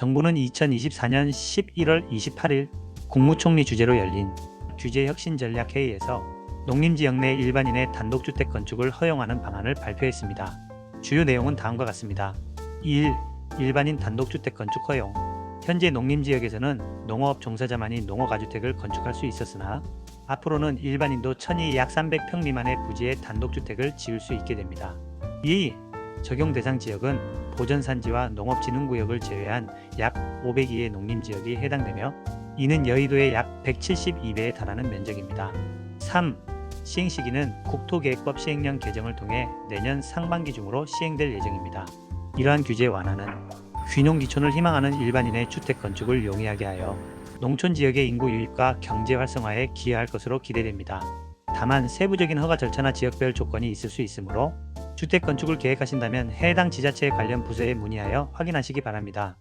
정부는 2024년 11월 28일 국무총리 주재로 열린 규제혁신전략회의에서 농림지역 내 일반인의 단독주택 건축을 허용하는 방안을 발표했습니다. 주요 내용은 다음과 같습니다. 1. 일반인 단독주택 건축 허용 현재 농림지역에서는 농업 종사자만이 농어가주택을 건축할 수 있었으나 앞으로는 일반인도 천이 약 300평 미만의 부지에 단독주택을 지을 수 있게 됩니다. 2. 적용 대상 지역은 보전산지와 농업진흥구역을 제외한 약 502의 농림지역이 해당되며 이는 여의도의 약 172배에 달하는 면적입니다. 3. 시행 시기는 국토계획법 시행령 개정을 통해 내년 상반기 중으로 시행될 예정입니다. 이러한 규제 완화는 귀농귀촌을 희망하는 일반인의 주택 건축을 용이하게 하여 농촌 지역의 인구 유입과 경제 활성화에 기여할 것으로 기대됩니다. 다만 세부적인 허가 절차나 지역별 조건이 있을 수 있으므로 주택 건축을 계획하신다면 해당 지자체 관련 부서에 문의하여 확인하시기 바랍니다.